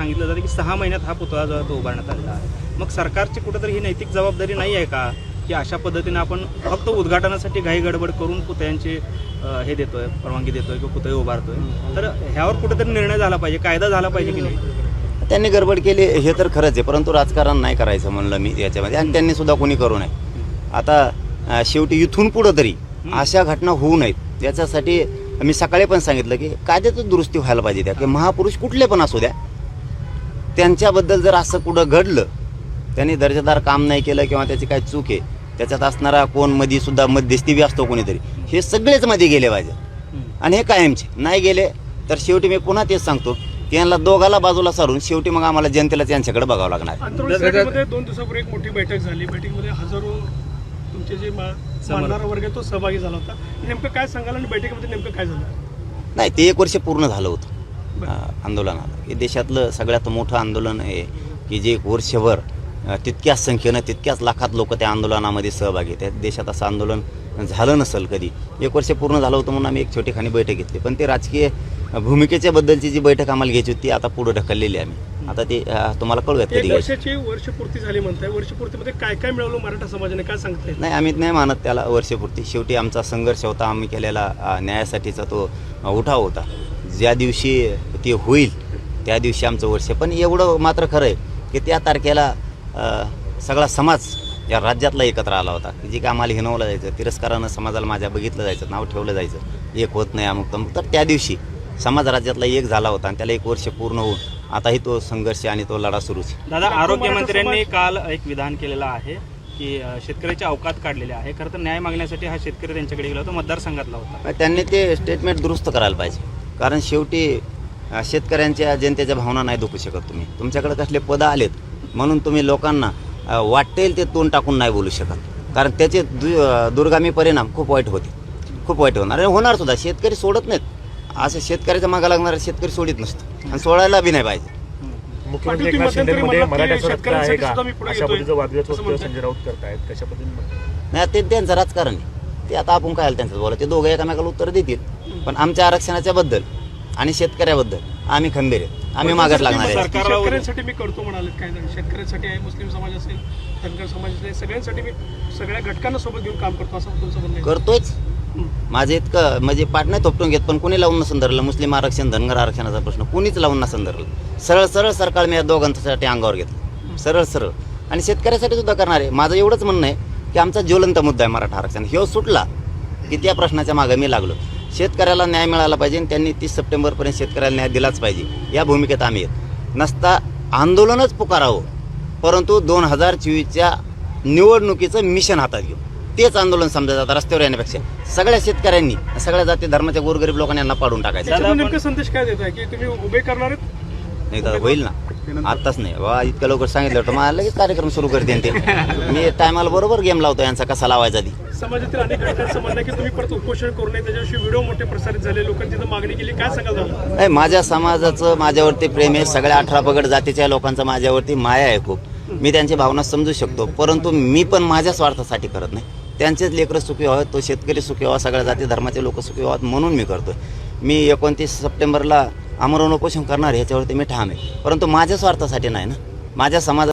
सांगितलं जातं की सहा महिन्यात हा पुतळा जो आहे तो उभारण्यात आलेला आहे. मग सरकारची कुठेतरी ही नैतिक जबाबदारी नाही आहे का? की अशा पद्धतीने आपण फक्त उद्घाटनासाठी घाई गडबड करून पुतळ्यांची हे देतोय परवानगी देतोय किंवा पुतळे उभारतोय? तर ह्यावर कुठेतरी निर्णय झाला पाहिजे कायदा झाला पाहिजे की नाही? त्यांनी गडबड केली हे तर खरंच आहे परंतु राजकारण नाही करायचं म्हणलं मी याच्यामध्ये. आणि त्यांनी सुद्धा कोणी करू नये. आता शेवटी इथून पुढं तरी अशा घटना होऊ नयेत. याच्यासाठी मी सकाळी पण सांगितलं की कायद्यातच दुरुस्ती व्हायला पाहिजे त्या की महापुरुष कुठले पण असू द्या. त्यांच्याबद्दल जर असं कुठं घडलं त्यांनी दर्जेदार काम नाही केलं किंवा त्याची काय चूक आहे त्याच्यात असणारा कोणमध्ये सुद्धा मध्यस्थी बी असतो कोणीतरी हे सगळेच मध्ये गेले पाहिजे. आणि हे कायमचे. नाही गेले तर शेवटी मी पुन्हा तेच सांगतो की यांना दोघाला बाजूला सारून शेवटी मग आम्हाला जनतेला त्यांच्याकडे बघावं लागणार. दोन दिवसापूर्वी एक मोठी बैठक झाली. बैठकीमध्ये हजारो तुमचे जे मा- मानणारा वर्ग तो सहभागी झाला होता. नेमकं काय सांगाल आणि बैठकीमध्ये नेमकं काय झालं? नाही ते एक वर्ष पूर्ण झालं होतं. आंदोलनाला हे देशातलं सगळ्यात मोठं आंदोलन आहे की जे एक वर्षभर तितक्याच संख्येनं तितक्याच लाखात लोक त्या आंदोलनामध्ये सहभागी आहेत. देशात असं आंदोलन झालं नसेल कधी. एक वर्ष पूर्ण झालं होतं म्हणून आम्ही एक छोटीखानी बैठक घेतली. पण ते राजकीय भूमिकेच्या बद्दलची जी बैठक आम्हाला घ्यायची होती ती आता पुढे ढकललेली आम्ही. आता ते तुम्हाला कळूयात कधी वर्षाची वर्षपूर्ती झाली म्हणताय. वर्षपूर्तीमध्ये काय काय मिळवलं मराठा समाजाने? काय सांगता येईल? नाही आम्ही नाही मानत त्याला वर्षपूर्ती. शेवटी आमचा संघर्ष होता. आम्ही केलेला न्यायासाठीचा तो उठाव होता. ज्या दिवशी ते होईल त्या दिवशी आमचं वर्ष. पण एवढं मात्र खरं आहे की त्या तारखेला सगळा समाज या राज्यातला एकत्र आला होता. की जे काय आम्हाला हिनवलं जायचं तिरस्कारानं समाजाला माझ्या बघितलं जायचं नाव ठेवलं जायचं. एक होत नाही अमुक तमुक. तर त्या दिवशी समाज राज्यातला एक झाला होता आणि त्याला एक वर्ष पूर्ण होऊन आताही तो संघर्ष आणि तो लढा सुरूच दादा आरोग्यमंत्र्यांनी काल एक विधान केलेलं आहे की शेतकऱ्याचे अवकात काढलेले आहे. खरं तर न्याय मागण्यासाठी हा शेतकरी त्यांच्याकडे गेला होता मतदारसंघातला होता. त्यांनी ते स्टेटमेंट दुरुस्त करायला पाहिजे. कारण शेवटी शेतकऱ्यांच्या जनतेच्या भावना नाही दुखू शकत तुम्ही. तुमच्याकडे कसले पदं आलेत म्हणून तुम्ही लोकांना वाटेल ते तोंड टाकून नाही बोलू शकत. कारण त्याचे दु दुर्गामी परिणाम खूप वाईट होते. खूप वाईट होणार आणि होणार सुद्धा. शेतकरी सोडत नाहीत. असं शेतकऱ्याच्या मागा लागणारा शेतकरी सोडित नसतं आणि सोडायला बी नाही पाहिजे. मुख्यमंत्री एकनाथ. संजय राऊत करतायत. कशा पद्धतीने नाही ते त्यांचं राजकारण आहे. ते आता आपण काय त्यांचं बोला ते दोघं एकामेकाला उत्तर देतील. पण आमच्या आरक्षणाच्या बद्दल आणि शेतकऱ्याबद्दल. आम्ही खंबीर आहे आम्ही मागत लागणार आहे. शेतकऱ्यांसाठी मी करतो म्हणाले. काय झालं? शेतकऱ्यांसाठी आहे मुस्लिम समाज असेल धनगर समाज असेल सगळ्यांसाठी मी सगळ्या घटकांना सोबत घेऊन काम करतो असं तुमचं म्हणणं आहे. हं. माझे इतकं म्हणजे पाठ नाही थोपटून घेत पण कोणी लावून नसून धरलं? मुस्लिम आरक्षण धनगर आरक्षणाचा प्रश्न कोणीच लावून नसून धरलं? सरळ सरळ सरकार मी या दोघांसाठी अंगावर घेतलं. सरळ सरळ. आणि शेतकऱ्यासाठी सुद्धा करणार आहे. माझं एवढंच म्हणणं आहे की आमचा ज्वलंत मुद्दा आहे मराठा आरक्षण. ह्यो सुटला की त्या प्रश्नाच्या मागे मी लागलो. शेतकऱ्याला न्याय मिळाला पाहिजे आणि त्यांनी तीस सप्टेंबरपर्यंत शेतकऱ्याला न्याय दिलाच पाहिजे. या भूमिकेत आम्ही आहेत नसता आंदोलनच पुकारावं परंतु दोन हजार चोवीसच्या निवडणुकीचं मिशन हातात घेऊ. तेच आंदोलन समजा जातं रस्त्यावर येण्यापेक्षा. सगळ्या शेतकऱ्यांनी सगळ्या जाती धर्माच्या गोरगरीब लोकांना यांना पाडून टाकायचं. दादा, संदेश काय देत आहे की तुम्ही उभे करणार आहेत? नाही तर होईल ना. आत्ताच नाही. वा इतकं लवकर सांगितलं होतं. मला लगेच कार्यक्रम सुरू करते ते. मी टायमाला बरोबर गेम लावतो यांचा कसा लावायचा ती. समाजातील अनेक घटकांचं म्हणणं आहे की तुम्ही परत उपोषण करू नये. त्याच्याविषयी व्हिडिओ मोठे प्रसारित झाले. लोकांची तिथं मागणी केली. काय सांगाल दादा? नाही माझ्या समाजाचं माझ्यावरती प्रेम आहे. सगळ्या अठरा पगड जातीच्या लोकांचं माझ्यावरती माया आहे खूप. मी त्यांची भावना समजू शकतो. परंतु मी पण माझ्या स्वार्थासाठी करत नाही. त्यांचेच लेकरं सुखी व्हावं तो शेतकरी सुखी व्हावा सगळ्या जाती धर्माचे लोक सुखी व्हावेत म्हणून मी करतो मी एकोणतीस सप्टेंबरला आमरण उपोषण करणार ह्याच्यावरती मी ठाम आहे. परंतु माझ्या स्वार्थासाठी नाही ना. माझ्या समाजा